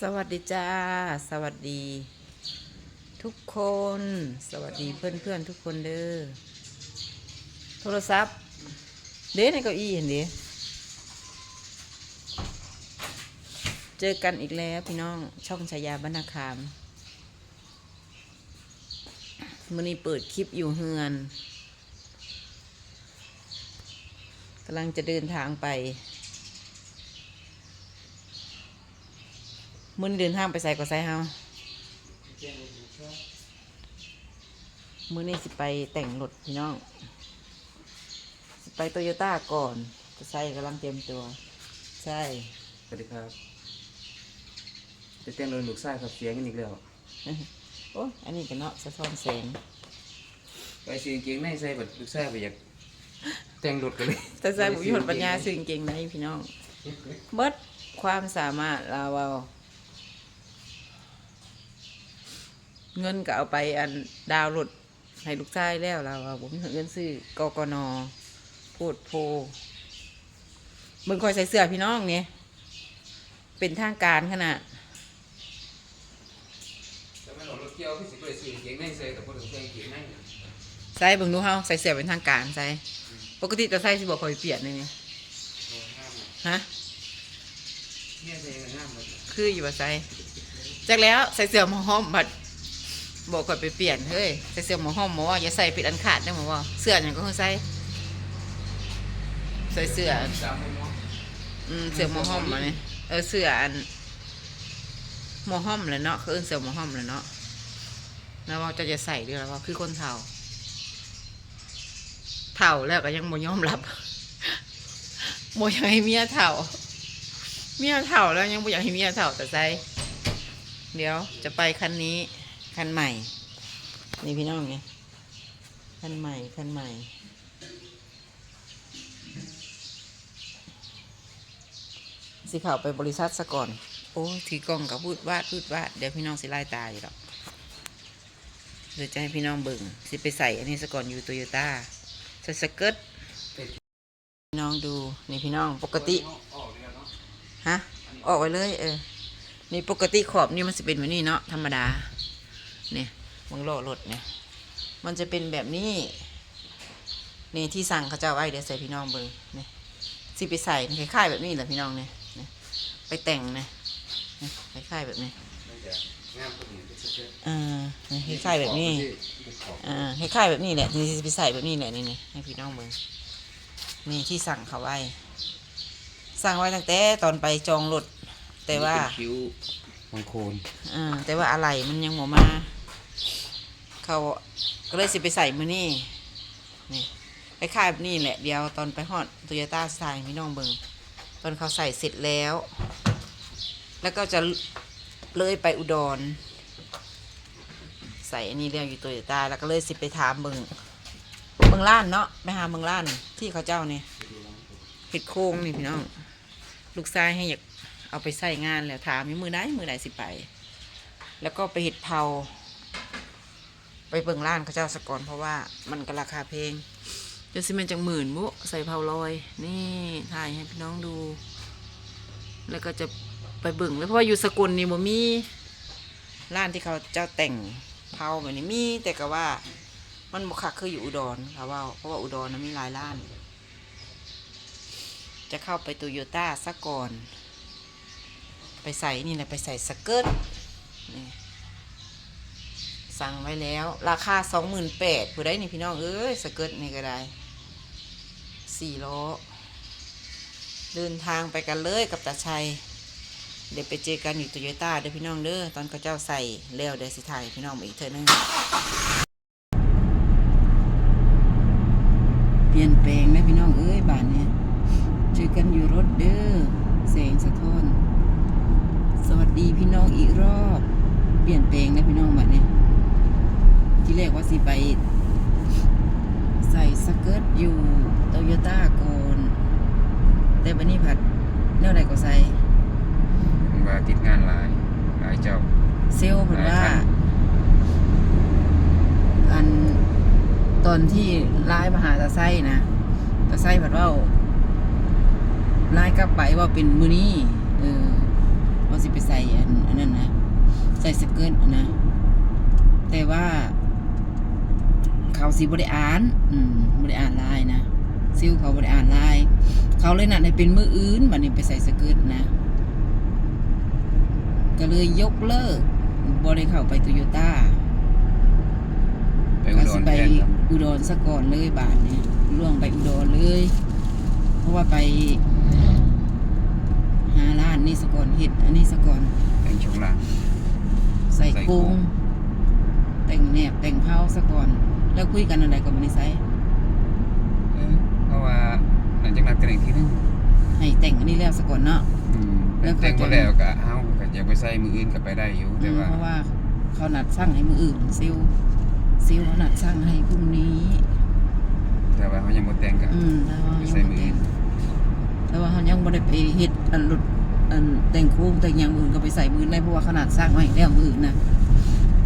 สวัสดีจ้า สวัสดี ทุกคน สวัสดีเพื่อนเพื่อนทุกคนเด้อ โทรศัพท์ เด้ในเก้าอี้เห็นดิเจอกันอีกแล้วพี่น้องช่องชายาบรรณาคามมื่อนี้เปิดคลิปอยู่เฮือนกำลังจะเดินทางไป มื่อนี้เดินทางไปใส่ก็ใส่เฮามื่อนี้สิไปแต่งรถพี่น้อง สิไปโตโยต้าก่อนจะใส่กำลังเตรียมตัว ใช่สวัสดีครับจะเต้นรถลูกไส้ครับเสียงกันอีกแล้วโอ้ยอันนี้กันเนาะสะท้อนแสงไปซื้อกางเกงในใส่บัดลูกไส้ไปอยากแต่งรถกันเลยแต่ใส่บุญผลปัญญาสื่อเก่งในพี่น้อง เบิดความสามารถเราเอา เงินก็เอาไปอันดาวน์โหลดให้ลูกชายแล้วเราเอาผมเงินซื้อกกนพูดโพมึงคอยใส่เสื้อพี่น้องเนี่ยเป็นทางการขนาดแต่ไม่หลอกรถเกี่ยวพี่สิไปซื้อกางเกงในใส่แต่พอถึงใส่กางเกงในเนี่ยใส่เบิ่งดูเฮาใส่เสื้อเป็นทางการใส่ปกติจะใส่สิบอกคอยเปลี่ยนเลยเนี่ยโอ้ห้ามอะฮะเนี่ยใส่กันห้ามเลยคืออยู่ว่าใส่จากแล้วใส่เสื้อหมอห้อมบัด บอกก่อนไปเปลี่ยนเฮ้ยใส่เสื้อหมอห้อมหมอว่าอย่าใส่ปิดอันขาดได้หมอว่าเสื้ออย่างก็คือใส่ใส่เสื้อเนาะอืมเสื้อหมอห้อมมาเนี่ยเออเสื้ออันหมอห้อมเลยเนาะคือเสื้อหมอห้อมเลยเนาะแล้วว่าจะจะใส่ด้วยแล้วว่าคือคนเฒ่าเฒ่าแล้วก็ยังบ่ยอมรับบ่อยากให้เมียเฒ่าเมียเฒ่าแล้วยังบ่อยากให้เมียเฒ่าแต่ใจเดี๋ยวจะไปคันนี้ คันใหม่ นี่พี่น้องไงคันใหม่คันใหม่ สิข้าไปบริษัทซะก่อน โอ้ถือกล้องกับพูดวาดพูดวาดเดี๋ยวพี่น้องสิไล่ตายอยู่หรอกเดี๋ยวจะให้พี่น้องเบิ่งสิไปใส่อันนี้ซะก่อนอยู่โตโยต้าใส่สเกิร์ตพี่น้องดูนี่พี่น้องปกติฮะออกไปเลยเออนี่ปกติขอบนี่มันจะเป็นแบบนี้เนาะธรรมดา เนี่ยมึงโลรถเนี่ยมันจะเป็นแบบนี้นี่ที่สั่งเขาเจ้าไว้เดี๋ยวใส่พี่น้องเบิ่งนี่สิไปใส่คล้ายๆแบบนี้แหละพี่น้องเนี่ยเนี่ยไปแต่งเนี่ยเนี่ยคล้ายๆแบบนี้มันจะงามกว่านี้เป็นเสื้ออ่าเนี่ยคล้ายๆแบบนี้อ่าคล้ายๆแบบนี้แหละนี่สิไปใส่แบบนี้แหละนี่นี่ให้พี่น้องเบิ่งนี่ที่สั่งเขาไว้ สั่งไว้ตั้งแต่ตอนไปจองรถแต่ว่าเป็นคิ้วมังโคนอ่าแต่ว่าอะไรมันยังหมมา เขาก็เลยสิไปใส่มือนี่นี่คล้ายๆแบบนี้แหละเดียวตอนไปฮอดโตโยต้าสไตล์พี่น้องเบิงตอนเขาใส่เสร็จแล้ว แล้วก็จะเลยไปอุดร ใส่อันนี้เรียกอยู่โตโยต้าแล้วก็เลยสิไปถามเบิงเบิงล้านเนาะไปหาเบิงล้านที่เขาเจ้าเนี่ยเห็ดโค้งนี่พี่น้อง ลูกชายให้อยากเอาไปใส่งานแล้วถามมือไหนมือไหนสิไป แล้วก็ไปเห็ดเผา ไปเบิ่งร้านเขาเจ้าสก่อนเพราะว่ามันก็ราคาเพลงจะสิเมนจังหมื่นบุใส่เผาลอย นี่ถ่ายให้พี่น้องดู แล้วก็จะไปเบิ่งแล้วเพราะว่าอยู่สกลนี่บ่มีร้านที่เขาเจ้าแต่งเผาแบบนี้มี แต่ก็ว่ามันบ่คักคืออยู่อุดรค่ะว่าเพราะว่าอุดรนะมีหลายร้าน จะเข้าไปโตโยต้าซะก่อน ไปใส่นี่แหละไปใส่สเกิร์ตนี่ สั่งไว้แล้ว ราคาสองหมื่นแปดผู้ได้นี่พี่น้องเอ้ยสเกิร์ตนี่ก็ได้สี่ล้อเดินทางไปกันเลยกับตาชัย เดี๋ยวไปเจอกันอยู่โตโยต้าเด้อพี่น้องเด้อตอนเขาเจ้าใส่แล้วเดี๋ยวสิถ่ายพี่น้องมาอีกเท่านึงเปลี่ยนแปลงนะพี่น้องเอ้ยบ้านเนี่ยเจอกันอยู่รถเด้อแสงสะท้อน สวัสดีพี่น้องอีกรอบ เปลี่ยนแปลงนะพี่น้องบัดเนี่ย ที่แรกว่าสิไป ใส่สเกิร์ตอยู่โตโยต้าก่อนแต่บัดนี้ผัดแนวใดก็ใส่ว่าติดงานหลายหลายเจ้า เซลลเพิ่นว่าหลายคันอันตอนที่ไล่มาหาตาไส้นะตาไส้ผัดว่าไล่กลับไปว่าเป็นมือนี้เออว่าสิไปใส่อันอันสเกิร์ตนะ แต่ว่า เขาสิบริอ่านอืมบริอ่านไลน์นะซิลเขาบริอ่านไลน์เขาเลยนัดให้เป็นมืออื่นบัดนี้ไปใส่สเกิร์ตนะ ก็เลยยกเลิกบริเข้าไปโตโยต้าไปอุก็ดสิรไปแทนครับอุดรสะก่อนเลยบาทเนี่ยล่วงไปอุดรเลย เพราะว่าไปหาร้านนี่สะก่อนเห็ดอันนี้สะก่อนแต่งช่วงล่าง ใส่ใส่โครโครง งแต่งแหนบแต่งเผาสะก่อน แล้วคุยกันอะไรก็ไม่ได้ใส่เออเพราะว่าหลังจากนัดกันอีกทีนึงให้แต่งอันนี้แล้วสะก่อนเนาะอืมแล้วเขาแต่งจะบ่แล้วก็เฮาก็อยากไปใส่มืออื่นก็ไปได้อยู่อืแต่มว่าเพราะว่าเขานัดสั่งให้มืออื่นซิลซิลเขานัดสั่งให้พรุ่งนี้ แต่ว่าเขายังบ่แต่งก็อืมแล้วไปยังใส่บ่มือแต่อื่งนแต่ว่าเขายังบ่ได้ไปเฮ็ดอันรถอันแต่งโค้งแต่งอย่างอื่นก็ไปใส่มือได้เพราะว่าขนาดสร้างไว้แล้วมืออื่นนะ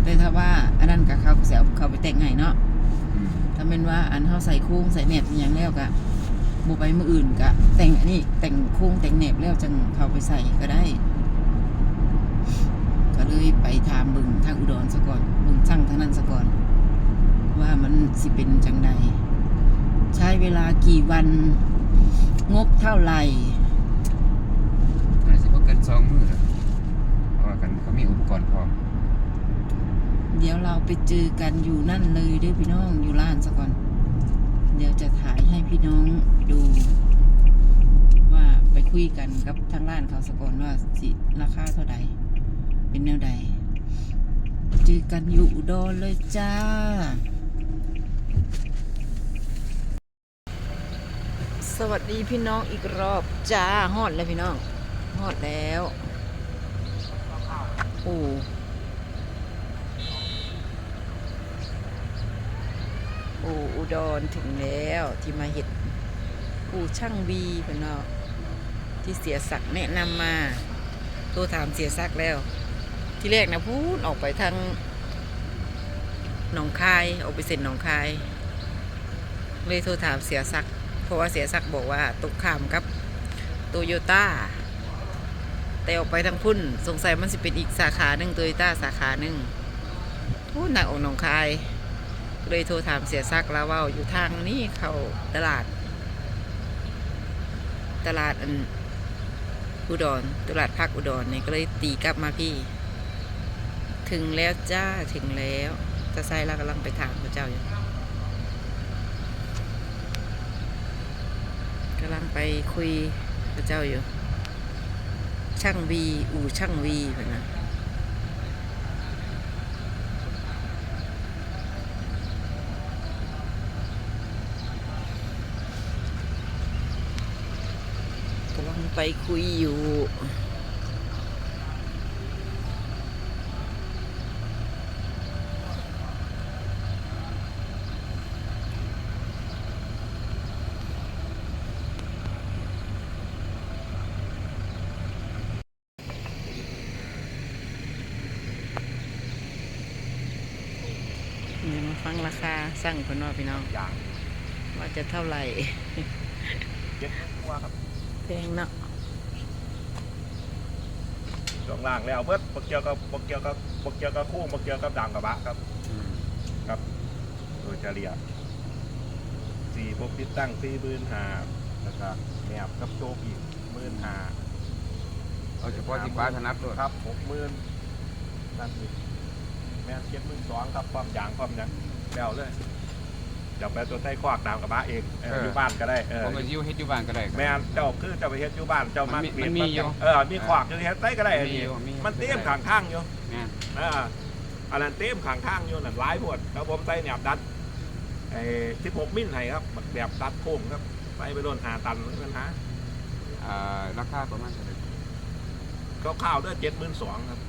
แต่ถ้าว่าอันนั้นก็เขาก็สิเอาเขาไปแต่งให้เนาะอืม ถ้าเป็นว่าอันเฮาใส่โค้งใส่แหนบอย่างแล้วก็บ่ไปมืออื่นก็แต่งอันนี้แต่งโค้งแต่งแหนบแล้วจังเขาไปใส่ก็ได้ ก็เลยไปถามบึงทางอุดรซะก่อนบึงช่างทางนั้นซะก่อน ว่ามันสิเป็นจังใดใช้เวลากี่วันงบเท่าไหร่อาจสิเกิน2มื้อหรอเพราะว่ากันเขามีอุปกรณ์พร้อม เดี๋ยวเราไปเจอกันอยู่นั่นเลยด้วยพี่น้องอยู่ร้านซะก่อน เดี๋ยวจะถ่ายให้พี่น้องดู ว่าไปคุยกันกับทางร้านเขาสะก่อนว่าสิราคาเท่าใดเป็นแนวใดเจอกันอยู่อุดรเลยจ้าสวัสดีพี่น้องอีกรอบจ้าฮอดแล้วพี่น้องฮอดแล้ว โอ้ อุดรถึงแล้วที่มาเห็ดอู่ช่างบีเพื่อนเนาะที่เสียศักแนะนำมาโทรถามเสียศักแล้ว ที่แรกนะพูดออกไปทางหนองคายออกไปเซ็นหนองคาย เลยโทรถามเสียศักเพราะว่าเสียศักบอกว่าตกขามกับโตโยต้าแต่ออกไปทางพุ่น สงสัยมันสิเป็นอีกสาขาหนึ่งโตโยต้าสาขาหนึ่งพูดหนักออกหนองคาย เลยโทรถามเสียซักแล้วว่าอยู่ทางนี้เขาตลาด ตลาดอันอุดรตลาดภาคอุดรเนี่ยก็เลยตีกลับมาพี่ ถึงแล้วจ้าถึงแล้วจะใส่เรากำลังไปถามพระเจ้าอยู่กำลังไปคุยพระเจ้าอยู่ ช่างวี อู่ช่างวีเหมือนนะ กำลัง ไปคุยอยู่เดี๋ยวมาฟังราคาสั่งคนว่าพี่น้อง อย่างว่าจะเท่าไหร่ เจ็ดตัวครับแพงเนาะ ช่วงล่างแล้วเบิดบกเกี่ยวกับบกเกี่ยวกับบกเกี่ยวกับคู่บกเกี่ยวกับด่างกระบะครับอืมครับโดยเฉลี่ยสี่พวกติดตั้งสี่หมื่นห้าแล้วก็แนบกับโจกอีกหมื่นห้าเอาเฉพาะที่ฟ้าถนัดโลดครับหกหมื่นนั่นอีกแม่นเจ็ดหมื่นสองครับความยางความหยังแล้วเลย เดี๋ยวไปตัวใต้ควักด่างกระบะเองเออ อยู่บ้านก็ได้เออผมมาอยู่เฮ็ดอยู่บ้านก็ได้ครับ แม่นเจ้าคือเจ้าไปเฮ็ดอยู่บ้านเจ้ามันมันมีเปลี่ยมันมีอยู่เออมีขวากอยู่เฮ็ดได้ก็ได้อันมีนี้อยู่มีมันเต็มข้างทางอยู่แม่นอ่าอันนั้นเต็มข้างทางอยู่นั่นหลายพวดแล้วผมใส่แหนบดัดไอ้16มิลให้ครับแบบดัดโค้งครับใส่ไปโดนหาตันไม่มีปัญหาอ่าราคาประมาณเท่าไหร่ข้าวๆด้วย72,000ครับ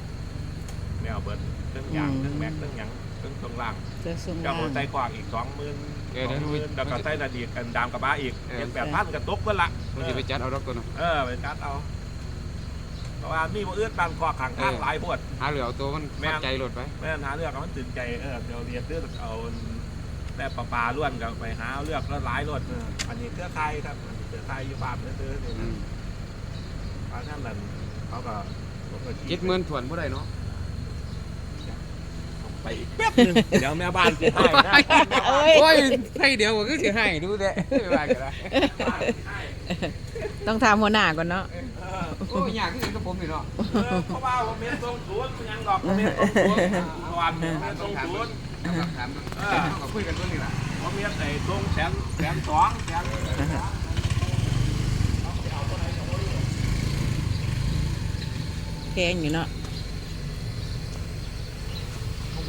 แมวเบิดเครื่องยางเครื่องแม็กเครื่องหยังเครื่องตรงล่าง จะส่งเจ้าล่าผมงใส่ขวากอีก20,000 เออเดี๋ยวดู20,000แล้วก็ใส่นาดีกันดามกระบะอีกเออเจ็ดแปดพันก็ตกเพิ่นละมันสิไปจัดเอาดอกตัวเนาะเออเป็นการเอาเพราะว่ามีบ่เอื้อนตามขวากข้างทางหลายพวดหาเหลือเอาตัวมันแม่นเข้าใจโลดไปแม่นหาเลือกเอามันตื่นใจเออเดี๋ยวเรียนเลือกเอาแต่ปลาปลาล้วนกับไปหาเลือกแล้วหลายรถเอออันนี้เครือข่ายครับอันนี้เครือข่ายอยู่บ้านเตื้อๆนี่อืนะมเพราะฉะนั้นนั่นเขาก็ผมก็เจ็ดหมื่นถวนบ่ได้เนาะ ไปอีกแป๊บนึงเดี๋ยวแม่บ้านจะให้นะเอ้ยโอ้ยให้เดี๋ยวก็สิให้ดูเด้ไม่ว่ากันละต้องถามหัวหน้าก่อนเนาะโอ้ยอยากขึ้นกับผมนี่เนาะเออเพราะว่าผมเมียทรงสวนมันยังดอกผมเมียทรงสวนวันเมียทรงสวนคำถามเออก็คุยกันตัวนี้ล่ะผมเมียใส่ทรงแสนแสนสองแสนแพงอยู่เนาะ ของผ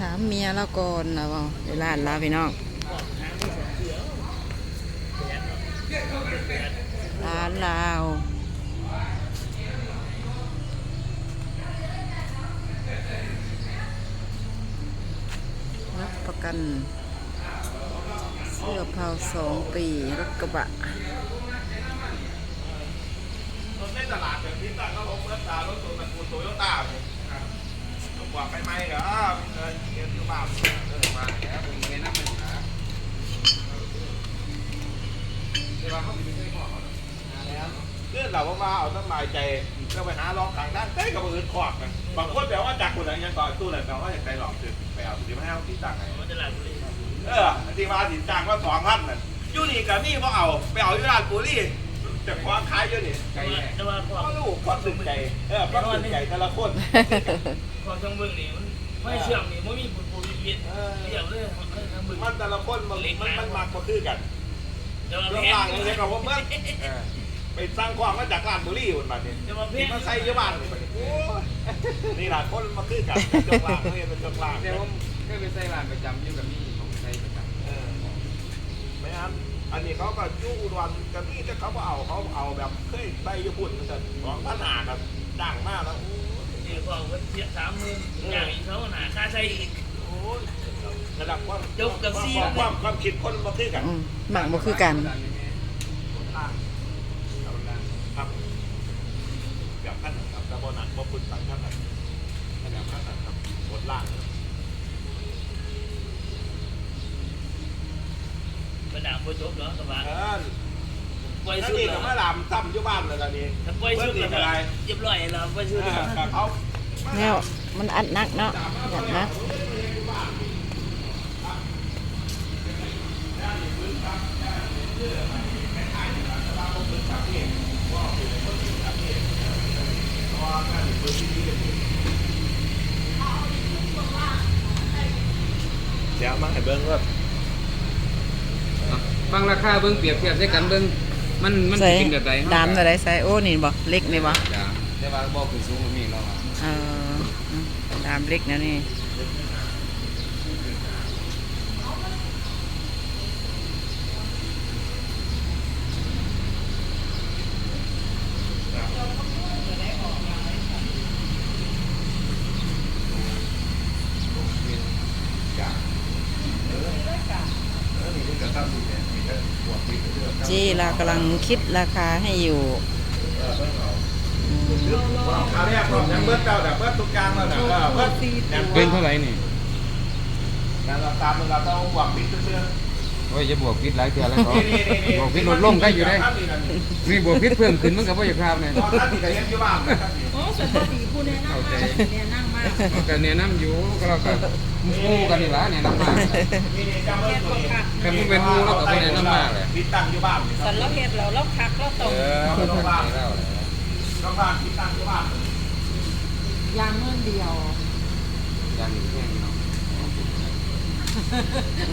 ถามเมียแล้วก่อนนะว่าเวลาลาพี่น้องร้านลาวรับประกัน เสื้อเผาสองปีรถกระบะรถในตลาดแบบนี้ตั้งก็ลงเมื่อตารถตัวตระกูลโตโยต้าเนี่ยต้อง กว่าไปไหมเหรอเงินเงินอยู่บ้านเออมาแล้วผมเรียนน้ำมันอยู่นะเดี๋ยวเขาไปดูให้พ่อเขาเพื่อนเราว่าเอาสบายใจก็ไปหาลองทางด้านใกล้กับอื่นขอบกันบางคนแปลว่าจากคนไหนยังก่อตู้อะไรแปลว่าอยากไปหลอกคือไปเอาสิมาให้เอาที่ต่างไหนมันจะหลักเลยเออที่มาสิจ้างว่าสองพันนั่นยูนี่กับนี่ว่าเอาไปเอาอยู่รานปุรีจะควางขายยูนี่ไกลแน่ควาก็มลูกความสุขใจเออความสุขใจแต่ละคน ความช่างเบิ่งนี่มันไม่เชื่อมนี่มันมีบุญบุญเวียนเรียกเลยมันช่างเบิ่งมันแต่ละคนมันมันมันมักมาคือกันแต่ว่าเรื่องแพล่างงนี่เลยกับผมเมื่อเออไปสร้างความมาจากร้านบุรีคนมาเนี่ยแต่ว่าแพที่งมาใส่ยี่บ้านนี่บัดนี้โอ้ยนี่แหละคนมาคือกันจงล่างนี่เป็นจงล่างเดี๋ยวผมเคยไปใส่ร้านประจำอยู่กับนี่ผมใส่ประจเออไม่งั้นอันนี้เขาก็ยู่อุดรกันนี่จะเขาก็เอาเขาเอาแบบเคยใส่ญี่ปุ่นมันจะสองพันหากันดังมากแล้ว โอ้ยเดี๋ยวก็เสียสามหมื่นอย่างอีกเขาหนาค่าใช้อีกระดับความยกกับซี่ความความความคิดคนมาคือกันหมักบ่คือกันำร้านนี้ไงล่างเอาล่างครับแบบขั้นครับแต่บนหนักบ่ปุ่นสังขั้นแบบขั้นแบขันครับบนล่างกระดาษโปรจบเนาะกระบะเปล่อยนั่นสุดนี่แล้ก็วมาลามซ้ำอยู่บ้านเลยตอนนี้ปล่อยสุดแล้วเรียบร้อยแล้วปล่อยสุดแล้วกับเขา แนวมันอัดหนักเนาะอัดหนักเดี๋ยวมาให้เบิ้งว่าบางราคาเบิ่งเปรียบเทียบใส่กันเบิ่งมันมันสิใส่กินแบบใดดามอะไรใส่โอ้นี่บ่เล็กนี่บ่จ้ะแต่ว่าบ่คือสูงกว่านี้แล้วอะเอออืมดามเล็กนะนี่เจีเรากำลังคิดราคาให้อยู่ อืมคราวแรกผมยังเบิ้งเก่าแต่เบิ้งทุกอย่างแล้วนะเออเบิ้งยังเป็นเท่าไหร่นี่นั่นเราตามเราต้องหวังปิดเสื้อโอ้ยจะบวกพิษหลายเทื่อแล้วก็นี่นี่นี่บวกพิษลดลงได้อยู่ได้ท่านนี่นะนี่นี่บวกพิษเพิ่มขึ้นมันก็บ่อยากคราวเนี่ยตอนท่านนี่ก็ยังอยู่บ้านนะครับนี่โอ้สุดยอดดีผู้แนะนำมากแนะนำมากเราก็แนะนำอยู่ก็เราก็หมู่กันนี่ล่ะแนะนำมานี่นี่จำเบิ้งตัวนี้แต่มึงเป็นหมู่เราก็บ่แนะนำมาเลย ปิดตั้งอยู่บ้านนี่คสัรับนเราเห็ดเราเราคักเราตเอกอต้องบ้านแล้วต้อ งบ้านปิดตั้งอยู่บ้านยางเมื่อเดียวอย่างนี้แค่นี้เนาะ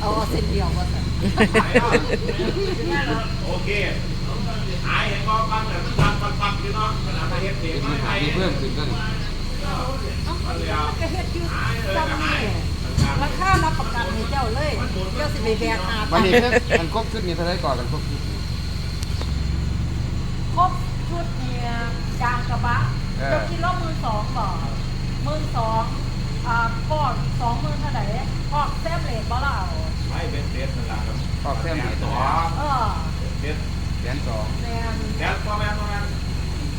เอาเอาเส้นเดียวมาสั่นโอเคหายเห็นว่าฟังเนี่ยมันฟังฟังฟังอยู่เนาะขนาดไปเฮ็ดเสียงมีไม่ขาไทยยเพิ่มขึ้นกันมันเลยเอาก็เฮ็ดอยู่ซ้ำนี่ราคารับประกันให้เจ้าเลย เจ้าสิไปแบกหาวันนี้เพิ่มมันครบชุดนี้เท่าไหร่ก่อนกันครบชุดครบ ชุดเนี่ยยางกระบะ เออ เจ้า สองบ่มือสองอ่าก้อนสองมือเท่าไหร่ก้อนแซมเลดบ่เราไม่เป็นเด็ดนั่นแหละครับขอบแซมเหรียญสองเออเด็ดแสนสองแมนแดดพ่อแม่พ่อแม่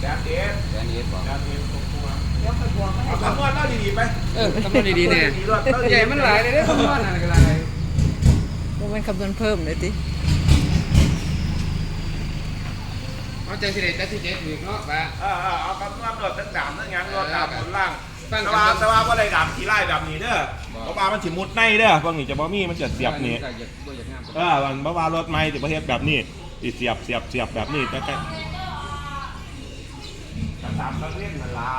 แดดเด็ดแสนเอ็ดบอกแดดเด็ดตกตัวเดี๋ยวไปบวกไม่ให้เอาคำนวณเล่าดีๆไปเออคำนวณดีๆเนี่ยใหญ่มันหลายเลยเด้อคำนวณอะไรกันไรบ่แม่นคำนวณเพิ่มเลยติ เอาใจสิเด็ดใจสิเด็ดถึงเนาะป่ะเออเออเอาคำนวณรถตั้งดามตั้งยังรถดามบนล่างฟังแต่กันว่าเบิ่งแต่ว่าว่าอะไรดามขี่ไล่แบบนี้เด้อเพราะว่ามันสิมุดในเด้อพวกนี้จะบ่มีมันจะเสียบนี่ก็อยากบ่อยากงามเออมันเพราะว่ารถไม่สิประเทศแบบนี้สิเสียบเสียบเสียบแบบนี้แต่แต่ตามต้องเล่นนั่นล่ะ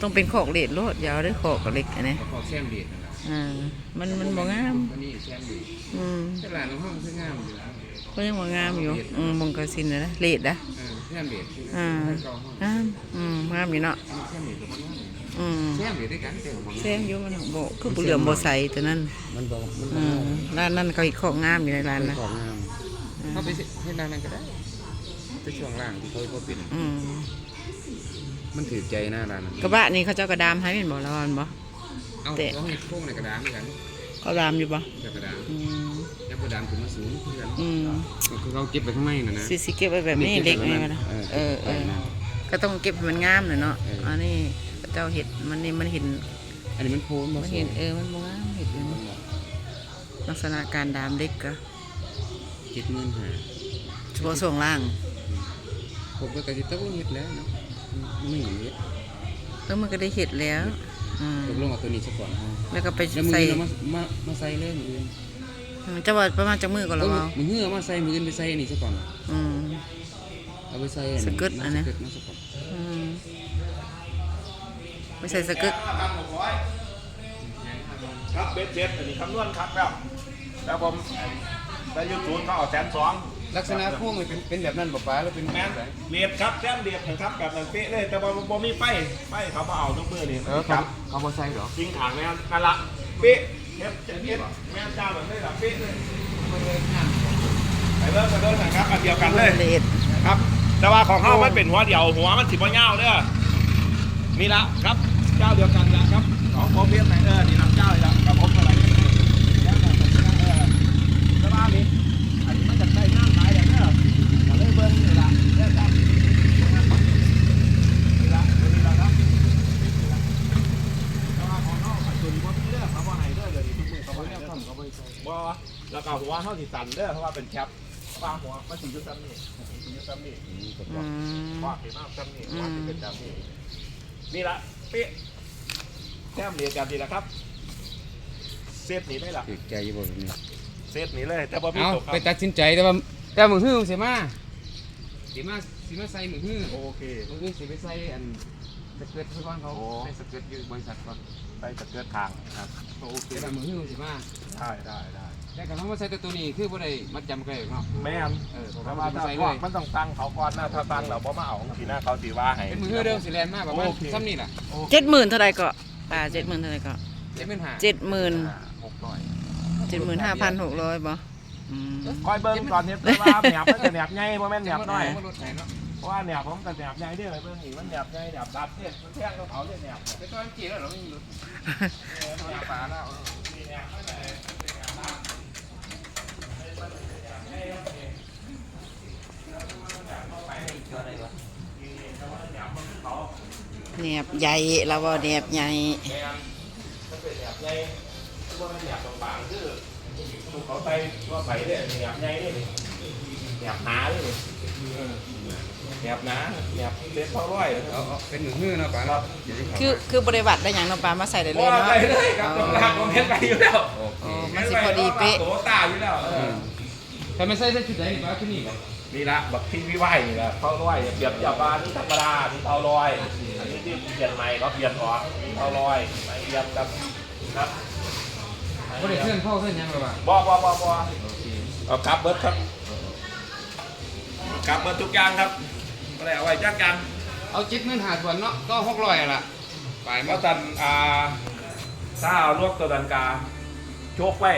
ต้องเป็นขอกเหล็กโลดยาวด้วยขอกเล็กอันนี้ขอบแซมเหรียญนั่นแหละอ่ามันมันบ่งามอันนี้แซมเหรียญอืม ตลาดของห้องคืองามอยู่แล้ว ก็ยังบ่งามอยู่อืมมงกสินนะนะเหล็กนะเออแซมเหรียญอ่าเก่าห้องงามอืมงามอยู่เนาะแซมเหรียญกับมันงามอืมแซมเหรียญด้วยกันแต่ของแซมอยู่มันบ่คือบ่เหลือมบ่ใสตัวนั้นมันบอกมันอืมร้านนั้นเขาอีกของงามอยู่ในร้านนะของงามเขาไปให้ร้านนั้นก็ได้ไปช่วงล่างที่เขาเขาปิดอืมมันถือใจหน้าร้านนั้นกระบะนี่เขาเจ้ากระดามให้แม่นบ่ละวันบ่เอาแต่เขาให้โค้งในกระดานด้วยกันเขาดามอยู่บ่จากกระดานอืมแล้ว กระดานขึ้นมาสูงเพื่อนอืมคือเขาเก็บไปข้างในน่ะนะสิสิเก็บไว้แบบนี้เล็กนี่มานะเออเออก็ต้องเก็บให้มันงามหน่อยเนาะอันนี้เจ้าเห็ดมันนี่มันเห็น อันนี้มันโพนมามันสูเห็งนเออมันบ่งามเห็ดอยู่นี่ลักษณะการดามเล็กก็เจ็ดหมื่นห้าเฉพาะส่วนล่างผมก็กระติตะวันเห็ดแล้วเนาะไม่เห็นเห็ดเออมันก็ได้เห็ดแล้วอืมตกลงเอาตัวนี้ซะก่อนฮะแล้วก็ไปแล้วมือใส่เรามามามาใส่เลยมือ อื่นจะว่าประมาณจักมือก่อนเอแล้วอเอามือเหือมาใส่มืออื่นไปใส่อันนี้ซะก่อนอืม เอาไปใส่สเกิร์ตอันนี้สเกิร์ตมาซะก่อนอืมไม่ใส่สกึกครับเบ็ดเจ็ดอันนี้คำนวณครับแล้วแล้วผมได้ยุทธศูนย์เขาเอาแสนสองลักษณะโค้งมันเป็นเป็นแบบนั้นบ่ป้าแล้วเป็นแม่นเรียบครับแต้มเรียบนะครับแบบนั้นเป๊ะเลยแต่ว่าบ่มีไฟไฟเขามาเอาทุกมือนี่เออคเขารับเขาบ่ใส่หรอจริงขางแม่นนั่นละเป๊ะ เฮ็ดเจ็ดเฮ็ดแม่เจ้าแบบนี้หละเป๊ะเลยไปเริ่มไปเริ่มนะครับอันเดียวกันเลยเลดครับ แต่ว่าของเขามันเป็นหัวเดียว หัวมันสิบ่ยาเด้อมีละครับ เจ้าเดียวกันละครับของผมเพียงไหนเออนี่รับเจ้าเลยละกับผมอะไรแล้วแต่ผมนะเออแล้วว่านี่อันนี้มันจะใช้น้ำหลายอย่างเด้อมาเลยเบิ่งนี่ละเด้อครับนี่ละนี่ละครับแต่ว่าของเขาปัจจุบันบ่มีเด้อเขาบ่ให้เด้อเดี๋ยวนี้ทุกมื้อเขาบ่ให้เด้อบ่แล้วก็หัวเขา สิสั่นเด้อเพราะว่าเป็นแคปวางหัวมันสิอยู่ซ้ำนี่สิอยู่ซ้ำนี่อืมว่าเห็นมากซ้ำนี่ว่าที่เป็นแบบนี้นี่ละเป๊ะแต้มเรียนกันดีละครับ เซตนี้ได้ละถือใจอยู่บ่แบบนี้เซตนี้เลย แต่พอพี่เอาตกคไปรับตัดสินใจแต่ว่าแต่มือหื้อสิมาสิมาสิมาใส่มือหื้อโอเค มือหื้อสิไปใส่อันสเกิร์ตเพื่อนเขาโอ้ ใส่สเกิร์ตอยู่บริษัทก่อนไปจะเกิดทางครับโอเคแต่ว่ามือหื้อสิมาได้ได้ได้ แต่กับน้องมาใส่แต่ตัวนี้คือบ่ได้มัดจำกันเนาะแม่นเออแต่ว่าถ้าพวกมันต้องตั้งเขาก่อนนะถ้าตั้งเราบ่มาเอาทีหน้าเขาสีว่าให้ เป็นมือหื้อเดิมสิแลนมากประมาณโอเค ซ้ำนี่แหละเจ็ดหมื่นเท่าไหร่ก็ป่าเจ็ดหมื่นเท่าไหร่ก็เจ็ดหมื่นห้าเจ็ดหมื่นหกร้อยเจ็ดหมื่นห้าพันหกร้อยบ่อืมคอยเบิ้งก่อนเนี่ยแต่ว่าแหนบมันจะแหนบใหญ่บ่แม่นแหนบน้อยมันลดไหนเนาะเพราะว่าแหนบผมก็แหนบใหญ่เด้อเบิ้งนี่มันแหนบใหญ่แหนบดัดเนี่ยมันแท่งเขาเขาเนี่ยแหนบเนี่ยแต่ตอนกี่แล้วเราไม่มีรถ แหนบปลาแล้วแหนบใหญ่เราบ่แหนบใหญ่ มัน เป็นแหนบใหญ่ตัวมันแหนบบางๆคือถูกเขาไปว่าไปเนี่ยแหนบใหญ่เนี่ยแหนบหนาเลยแหนบหนาแหนบเซ็ตเท่าร้อยเอาเอาเป็นมือหื้อเนาะป่ะครับคือคือบริวัติได้อย่างน้องปลามาใส่ได้เลยว่าเนาะไปเลยครับตรงกลางผมเห็นไปอยู่แล้วโอเคอ๋อมันสิพอดีเป๊ะโตตาอยู่แล้วแต่ไม่ใส่ใส่ชุดไหนนี่ป่ะชุดนี้ป่ะนี่ละแบบที่วิไหวนี่แหละเท่าร้อยเปรียบเทียบว่านี่ธรรมดานี่เท่าร้อย เปลี่ยนใหม่ก็เปลี่ยนออกนี่เท่าร้อยไม่เปลี่ยนกับครับบ่ได้เคลื่อนเข้าเคลื่อนหยังหรอป่ะบอบอบอบอโอเคเอากลับเบิร์ดครับกลับเบิร์ดทุกอย่างครับอะไรเอาไว้จักกันเอาจิตมื่นหาส่วนเนาะก็หกร้อยละไปก็มาตันอ่าถ้าเอาลวกตัวดันกา โชกไว้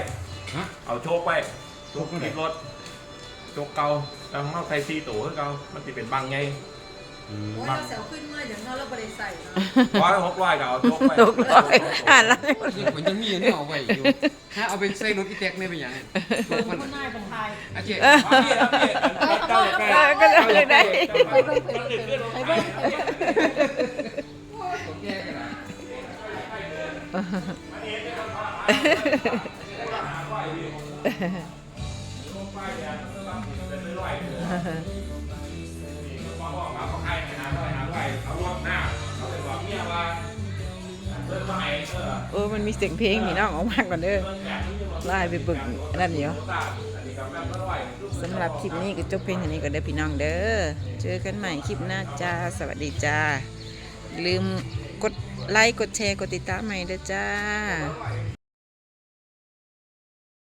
ฮะเอาโชกไว้โชกโชคไว้ไหนติดรถโชกเก่าแล้วของเราใส่ซีตัวคือเก่ามันจะเป็นบางไง โอ้ยเราเสียวขึ้นเมื่อยเดี๋ยวเราเราบริใส่ร้อยหกร้อยก็เอายกไปตกร้อยอ่านแล้วยังมันยังมีอันนี้เอาไว้อยู่ถ้าเอาไปใส่รถอีแท็กได้เป็นหยังรถมันคุณนายเป็นไทยอาเจเออพี่นะพี่เจ้าอยากได้ก็จะเลยได้ไปเบิ่งไปเบิ่งไปเบิ่งไปเบิ่ง มีเสียงเพลงนี่น้องออกมาก่อนเด้อไล่ไปบึกนั่นเดี๋ยวสำหรับคลิปนี้ก็จบเพียงเท่านี้ก็เด้อพี่น้องเด้อเจอกันใหม่คลิปหน้าจ้าสวัสดีจ้า ลืมกดไลค์กดแชร์กดติดตามใหม่เด้อจ้า